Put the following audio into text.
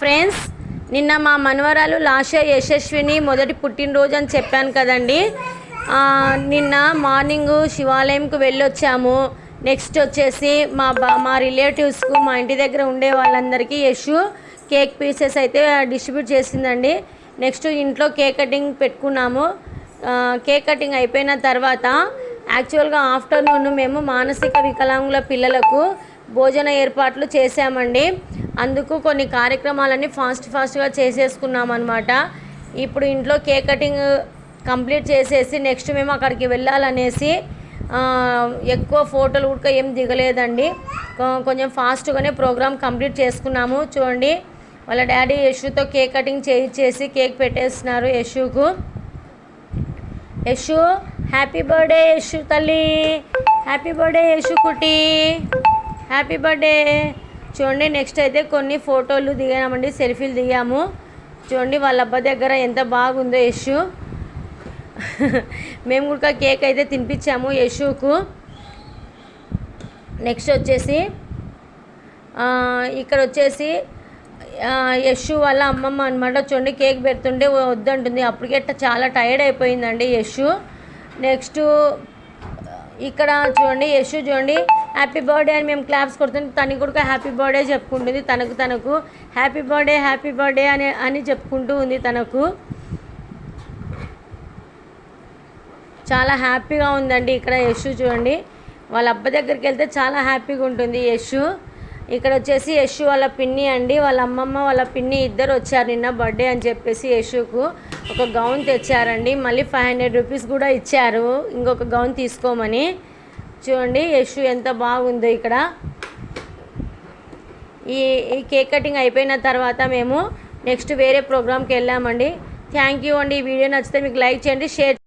Friends నిన్న మా మనవరాలు లాష యశస్విని మొదటి పుట్టినరోజు అని చెప్పాను కదండి. నిన్న మార్నింగ్ శివాలయంకు వెళ్ళొచ్చాము. నెక్స్ట్ వచ్చేసి మా బా మా రిలేటివ్స్కు మా ఇంటి దగ్గర ఉండే వాళ్ళందరికీ యశు కేక్ పీసెస్ అయితే డిస్ట్రిబ్యూట్ చేసిందండి. నెక్స్ట్ ఇంట్లో కేక్ కటింగ్ పెట్టుకున్నాము. కేక్ కటింగ్ అయిపోయిన తర్వాత యాక్చువల్గా ఆఫ్టర్నూన్ మేము మానసిక వికలాంగుల పిల్లలకు భోజన ఏర్పాట్లు చేశామండి. అందుకు కొన్ని కార్యక్రమాలన్నీ ఫాస్ట్ ఫాస్ట్గా చేసేసుకున్నాం అనమాట ఇప్పుడు ఇంట్లో కేక్ కటింగ్ కంప్లీట్ చేసేసి నెక్స్ట్ మేము అక్కడికి వెళ్ళాలనేసి ఎక్కువ ఫోటోలు కూడా ఏం దిగలేదండి. కొ- కొంచెం ఫాస్ట్గానే ప్రోగ్రామ్ కంప్లీట్ చేసుకున్నాము. చూడండి వాళ్ళ డాడీ యశుతో కేక్ కటింగ్ చేయించేసి కేక్ పెట్టేస్తున్నారు యశుకు. యశు హ్యాపీ బర్త్డే యశు తల్లి. Happy birthday Yashu కుటి. Happy birthday. చూడండి నెక్స్ట్ అయితే కొన్ని ఫోటోలు దిగామండి సెల్ఫీలు దిగాము. చూడండి వాళ్ళ అబ్బా దగ్గర ఎంత బాగుందో యశు. మేము కూడా కేక్ అయితే తినిపించాము యశుకు. నెక్స్ట్ వచ్చేసి ఇక్కడ వచ్చేసి యశు వాళ్ళ అమ్మమ్మ అనమాట చూడండి కేక్ పెడుతుంటే వద్దంటుంది. అప్పటికే చాలా టైర్డ్ అయిపోయిందండి యశు. నెక్స్ట్ ఇక్కడ చూడండి యశు చూడండి. హ్యాపీ బర్త్డే అని మేము క్లాప్స్ కొడుతుంటే తనకి కూడా హ్యాపీ బర్త్డే చెప్పుకుంటుంది. తనకు తనకు. హ్యాపీ బర్త్డే హ్యాపీ బర్త్డే అని అని చెప్పుకుంటూ ఉంది తనకు. చాలా హ్యాపీగా ఉందండి ఇక్కడ యశు చూడండి. వాళ్ళ అబ్బ దగ్గరికి వెళ్తే చాలా హ్యాపీగా ఉంటుంది యశు. ఇక్కడ వచ్చేసి యశు వాళ్ళ పిన్ని అండి. వాళ్ళ అమ్మమ్మ వాళ్ళ పిన్ని ఇద్దరు వచ్చారు నిన్న బర్త్డే అని చెప్పేసి యశుకు ఒక గౌన్ తెచ్చారండి. మళ్ళీ ఫైవ్ హండ్రెడ్ రూపీస్ కూడా ఇచ్చారు. ఇంకొక గౌన్ తీసుకోమని. చూడండి యశు ఎంత బాగుందో ఇక్కడ. ఈ ఈ కేక్ కటింగ్ అయిపోయిన తర్వాత మేము నెక్స్ట్ వేరే ప్రోగ్రామ్కి వెళ్ళామండి. థ్యాంక్ యూ అండి. ఈ వీడియో నచ్చితే మీకు లైక్ చేయండి షేర్